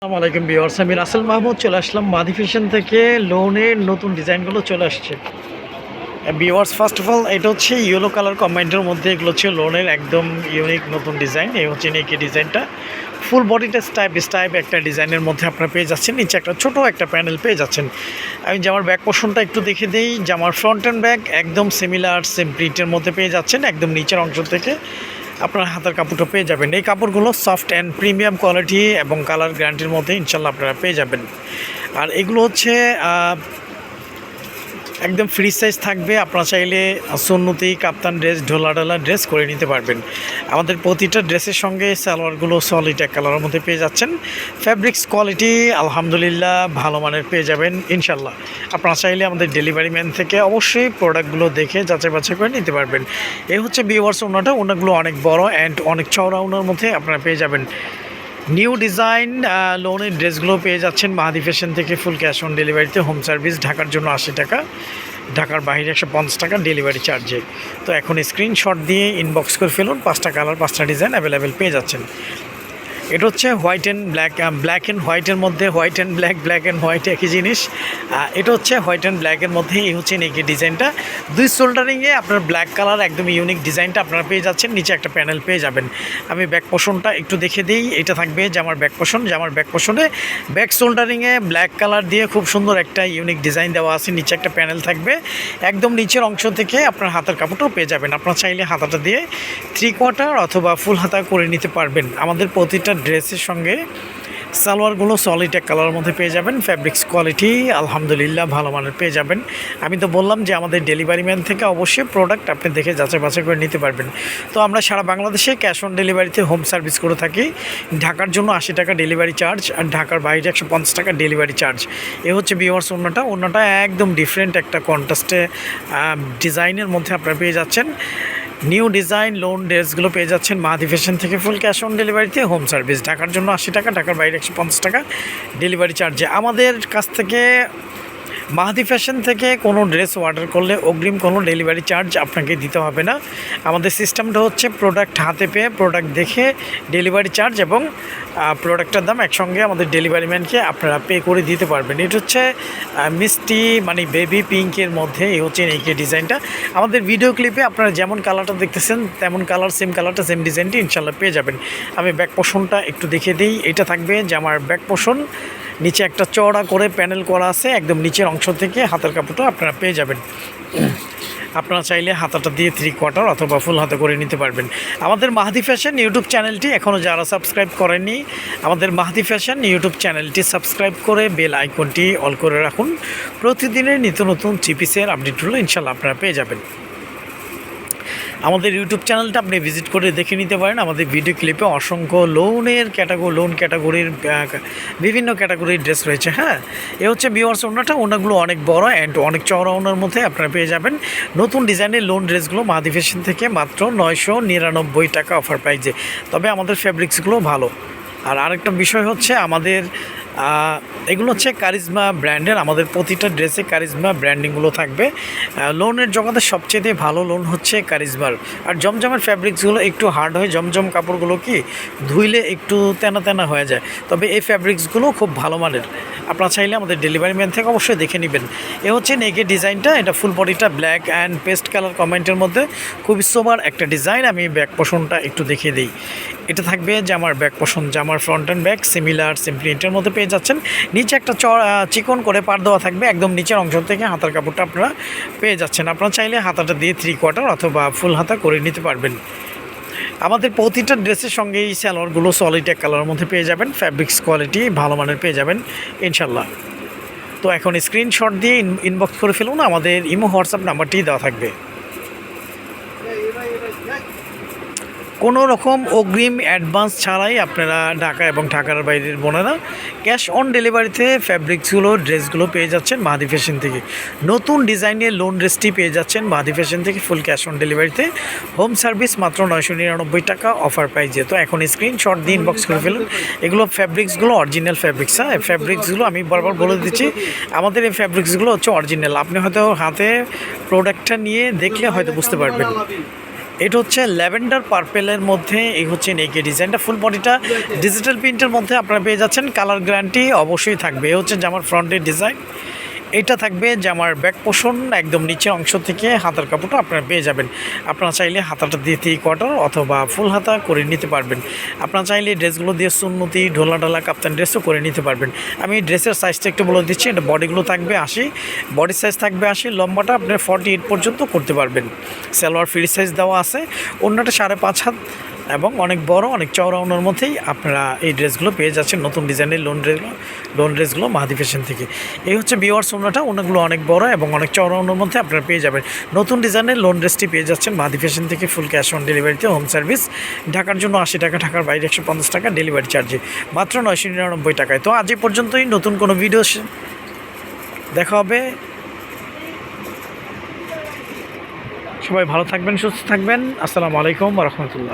আসসালামু আলাইকুম বিওয়ার্স আমি রাসেল মাহমুদ, চলে আসলাম মাদি ফ্যাশন থেকে। লোনের নতুন ডিজাইনগুলো চলে আসছে। বিওয়ার্স ফার্স্ট অফ অল এটা হচ্ছে ইয়েলো কালার কম্বাইন্ডের মধ্যে এগুলো হচ্ছে লোনের একদম ইউনিক নতুন ডিজাইন। এই হচ্ছে নেকি ডিজাইনটা। ফুল বডিটা স্টাইপ স্টাইপ একটা ডিজাইনের মধ্যে আপনারা পেয়ে যাচ্ছেন। নিচে একটা ছোট একটা প্যানেল পেয়ে যাচ্ছেন। আমি জামার ব্যাক পোর্শনটা একটু দেখে দিই জামার ফ্রন্ট অ্যান্ড ব্যাক একদম সিমিলার সেম প্রিন্টের মধ্যে পেয়ে যাচ্ছেন, একদম নিচের অংশ থেকে। আপনার হাতের কাপড়টা পেয়ে যাবেন। এই কাপড়গুলো সফট অ্যান্ড প্রিমিয়াম কোয়ালিটি এবং কালার গ্যারান্টির মধ্যে ইনশাল্লাহ আপনারা পেয়ে যাবেন। আর এগুলো হচ্ছে একদম ফ্রি সাইজ থাকবে। আপনারা চাইলে সুন্নতি, কাপ্তান ড্রেস ঢোলা ঢোলা ড্রেস করে নিতে পারবেন। আমাদের প্রতিটা ড্রেসের সঙ্গে সালোয়ারগুলো সলিড এক কালারের মধ্যে পেয়ে যাচ্ছেন। ফ্যাব্রিক্স কোয়ালিটি আলহামদুলিল্লাহ ভালো মানের পেয়ে যাবেন ইনশাল্লাহ আপনারা চাইলে আমাদের ডেলিভারি ম্যান থেকে অবশ্যই প্রোডাক্টগুলো দেখে যাচাই বাছাই করে নিতে পারবেন। এই হচ্ছে বিওয়ার্স ওনাটা। ওনাগুলো অনেক বড় অ্যান্ড অনেক চওড়া ওনার মধ্যে আপনারা পেয়ে যাবেন। নিউ ডিজাইন লোনের ড্রেসগুলো পেয়ে যাচ্ছেন মাহাদি ফ্যাশন থেকে ফুল ক্যাশ অন ডেলিভারিতে হোম সার্ভিস ঢাকার জন্য আশি টাকা, ঢাকার বাইরে একশো পঞ্চাশ টাকা ডেলিভারি চার্জে তো এখন স্ক্রিনশট দিয়ে ইনবক্স করে ফেলুন, পাঁচটা কালার পাঁচটা ডিজাইন অ্যাভেলেবেল পেয়ে যাচ্ছেন। এটা হচ্ছে white and black black and হোয়াইটের মধ্যে white and black black and white একই জিনিস। এটা হচ্ছে হোয়াইট অ্যান্ড ব্ল্যাকের মধ্যে, এই হচ্ছে নেকি ডিজাইনটা দুই সোল্ডারিংয়ে আপনার ব্ল্যাক কালার একদম ইউনিক ডিজাইনটা আপনারা পেয়ে যাচ্ছেন। নিচে একটা প্যানেল পেয়ে যাবেন। আমি ব্যাক পোষণটা একটু দেখে দিই। এটা থাকবে জামার ব্যাক পোষণ জামার ব্যাক পোষণে ব্যাক সোল্ডারিংয়ে ব্ল্যাক কালার দিয়ে খুব সুন্দর একটা ইউনিক ডিজাইন দেওয়া আছে। নিচে একটা প্যানেল থাকবে। একদম নিচের অংশ থেকে আপনার হাতের কাপড়টাও পেয়ে যাবেন। আপনার চাইলে হাতাটা দিয়ে থ্রি কোয়ার্টার অথবা ফুল হাতা করে নিতে পারবেন। আমাদের প্রতিটা ড্রেসের সঙ্গে সালোয়ারগুলো সলিড এক কালারের মধ্যে পেয়ে যাবেন ফ্যাব্রিক্স কোয়ালিটি আলহামদুলিল্লাহ ভালো মানের পেয়ে যাবেন। আমি তো বললাম যে আমাদের ডেলিভারি ম্যান থেকে অবশ্যই প্রোডাক্ট আপনি দেখে যাচাই বাছাই করে নিতে পারবেন। তো আমরা সারা বাংলাদেশে ক্যাশ অন ডেলিভারিতে হোম সার্ভিস করে থাকি। ঢাকার জন্য আশি টাকা ডেলিভারি চার্জ আর ঢাকার বাইরে একশো পঞ্চাশ টাকা ডেলিভারি চার্জ এ হচ্ছে বিওয়ার্স অন্যটা। অন্যটা একদম ডিফারেন্ট একটা কন্ট্রাস্টে ডিজাইনের মধ্যে আপনারা পেয়ে যাচ্ছেন। নিউ ডিজাইন লোন ড্রেসগুলো পেয়ে যাচ্ছেন মাহাদি ফ্যাশন থেকে ফুল ক্যাশ অন ডেলিভারিতে হোম সার্ভিস ঢাকার জন্য আশি টাকা, ঢাকার বাইরে একশো পঞ্চাশ টাকা ডেলিভারি চার্জে আমাদের কাছ থেকে মাহাদি ফ্যাশন থেকে কোনো ড্রেস অর্ডার করলে অগ্রিম কোনো ডেলিভারি চার্জ আপনাকে দিতে হবে না। আমাদের সিস্টেমটা হচ্ছে প্রোডাক্ট হাতে পেয়ে প্রোডাক্ট দেখে ডেলিভারি চার্জ এবং প্রোডাক্টের দাম একসঙ্গে আমাদের ডেলিভারি ম্যানকে আপনারা পে করে দিতে পারবেন। এটা হচ্ছে মিষ্টি মানে বেবি পিঙ্কের মধ্যে এই হচ্ছে এই ডিজাইনটা আমাদের ভিডিও ক্লিপে আপনারা যেমন কালারটা দেখতেছেন, তেমন কালার সেম কালারটা সেম ডিজাইনটি ইনশাল্লাহ পেয়ে যাবেন। আমি ব্যাক পোষণটা একটু দেখিয়ে দিই। এটা থাকবে যে আমার ব্যাক পোষণ নিচে একটা চওড়া করে প্যানেল করা আছে, একদম নিচের অংশ থেকে হাতের কাপড়টা আপনারা পেয়ে যাবেন। আপনারা চাইলে হাতাটা দিয়ে থ্রি কোয়ার্টার অথবা ফুল হাতে করে নিতে পারবেন। আমাদের মাহাদি ফ্যাশন ইউটিউব চ্যানেলটি এখনও যারা সাবস্ক্রাইব করেনি আমাদের মাহাদি ফ্যাশন ইউটিউব চ্যানেলটি সাবস্ক্রাইব করে বেল আইকনটি অল করে রাখুন। প্রতিদিনের নিত্য নতুন চিপিসের আপডেটগুলো ইনশাল্লাহ আপনারা পেয়ে যাবেন। আমাদের ইউটিউব চ্যানেলটা আপনি ভিজিট করে দেখে নিতে পারেন। আমাদের ভিডিও ক্লিপে অসংখ্য লোনের ক্যাটাগরি লোন ক্যাটাগরির বিভিন্ন ক্যাটাগরির ড্রেস রয়েছে হ্যাঁ? এ হচ্ছে বিওয়ার্স ওনাটা, ওনাগুলো অনেক বড় অ্যান্ড অনেক চওড়া ওনার মধ্যে আপনারা পেয়ে যাবেন। নতুন ডিজাইনের লোন ড্রেসগুলো মাদি ফ্যাশন থেকে মাত্র নয়শো নিরানব্বই টাকা অফার প্রাইজে তবে আমাদের ফ্যাব্রিক্সগুলো ভালো। আর আরেকটা বিষয় হচ্ছে আমাদের এগুলো হচ্ছে কারিজমা ব্র্যান্ডের আমাদের প্রতিটা ড্রেসে কারিজমা ব্র্যান্ডিংগুলো থাকবে। লোনের জগতে সবচেয়ে ভালো লোন হচ্ছে কারিজমার আর জমজমের ফ্যাব্রিক্সগুলো একটু হার্ড হয়, জমজম কাপড়গুলো কি ধুইলে একটু তেনা তেনা হয়ে যায়। তবে এই ফ্যাব্রিক্সগুলো খুব ভালো মানের। আপনারা চাইলে আমাদের ডেলিভারি ম্যান থেকে অবশ্যই দেখে নেবেন। এ হচ্ছে নেকের ডিজাইনটা এটা ফুল বডিটা ব্ল্যাক অ্যান্ড পেস্ট কালার কমেন্টের মধ্যে। খুবই সোবার একটা ডিজাইন আমি ব্যাক পোষণটা একটু দেখিয়ে দিই। এটা থাকবে জামার ব্যাক পোষণ জামার front and back similar same প্রিন্টের মধ্যে পেয়ে যাচ্ছেন। নিচে একটা চিকন করে পার দেওয়া থাকবে, একদম নিচের অংশ থেকে হাতার কাপড়টা আপনারা পেয়ে যাচ্ছেন। আপনারা চাইলে হাতাটা দিয়ে থ্রি কোয়ার্টার অথবা ফুল হাতা করে নিতে পারবেন। আমাদের প্রতিটা ড্রেসের সঙ্গে এই স্যালোয়ারগুলো সলিড এক কালারের মধ্যে পেয়ে যাবেন। ফ্যাব্রিক্স কোয়ালিটি ভালো মানের পেয়ে যাবেন ইনশাল্লাহ তো এখন স্ক্রিনশট দিয়ে ইনবক্স করে ফেলুন, আমাদের ইমো হোয়াটসঅ্যাপ নাম্বারটি দেওয়া থাকবে। কোনো রকম অগ্রিম অ্যাডভান্স ছাড়াই আপনারা ঢাকা এবং ঢাকার বাইরের বোনেরা ক্যাশ অন ডেলিভারিতে ফ্যাব্রিক্সগুলো, ড্রেসগুলো পেয়ে যাচ্ছেন মাহাদি ফ্যাশন থেকে। নতুন ডিজাইনের লোন ড্রেসটি পেয়ে যাচ্ছেন মাহাদি ফ্যাশন থেকে ফুল ক্যাশ অন ডেলিভারিতে। হোম সার্ভিস মাত্র নয়শো নিরানব্বই টাকা, অফার প্রাইজে তো এখন স্ক্রিনশট দিয়ে ইনবক্স করে ফেলুন। এগুলো ফ্যাব্রিক্সগুলো অরিজিনাল ফ্যাব্রিক্স হ্যাঁ? ফ্যাব্রিক্সগুলো আমি বারবার বলে দিচ্ছি, আমাদের এই ফ্যাব্রিক্সগুলো হচ্ছে অরিজিনাল। আপনি হয়তো হাতে প্রোডাক্টটা নিয়ে দেখলে হয়তো বুঝতে পারবেন। এটা হচ্ছে ল্যাভেন্ডার, পার্পেলের মধ্যে, এই হচ্ছে নেকি ডিজাইনটা। ফুল বডিটা ডিজিটাল প্রিন্টের মধ্যে আপনারা পেয়ে যাচ্ছেন। কালার গ্যারান্টি অবশ্যই থাকবে। এ হচ্ছে জামার ফ্রন্টের ডিজাইন এটা থাকবে জামার ব্যাক পোষণ একদম নিচের অংশ থেকে হাতার কাপড়টা আপনারা পেয়ে যাবেন। আপনারা চাইলে হাতাটা দিয়ে থ্রি কোয়ার্টার অথবা ফুল হাতা করে নিতে পারবেন। আপনারা চাইলে ড্রেসগুলো দিয়ে সুন্নতি, ঢোলা ঢালা, কাপ্তান ড্রেসও করে নিতে পারবেন। আমি ড্রেসের সাইজটা একটু বলে দিচ্ছি, এটা বডিগুলো থাকবে আশি বডি সাইজ থাকবে আশি, লম্বাটা আপনার ফর্টি এইট পর্যন্ত করতে পারবেন। সালোয়ার ফ্রি সাইজ দেওয়া আছে, অন্যটা সাড়ে পাঁচ হাত এবং অনেক বড়, অনেক চওড়া ওনার মধ্যেই আপনারা এই ড্রেসগুলো পেয়ে যাচ্ছেন, নতুন ডিজাইনের লোন ড্রেসগুলো লোন ড্রেসগুলো মাহাদি ফ্যাশন থেকে। এই হচ্ছে বিওয়ার্স ওনাটা ওনাগুলো অনেক বড় এবং অনেক চওড়া ওনার মধ্যে আপনারা পেয়ে যাবেন। নতুন ডিজাইনের লোন ড্রেসটি পেয়ে যাচ্ছেন মাহাদি ফ্যাশন থেকে ফুল ক্যাশ অন ডেলিভারিতে হোম সার্ভিস ঢাকার জন্য আশি টাকা, ঢাকার বাইরে একশো পঞ্চাশ টাকা ডেলিভারি চার্জে মাত্র নয়শো নিরানব্বই টাকায়। তো আজ এই পর্যন্তই, নতুন কোনো ভিডিও দেখা হবে। সবাই ভালো থাকবেন, সুস্থ থাকবেন। আসসালামু আলাইকুম রহমতুল্লাহ।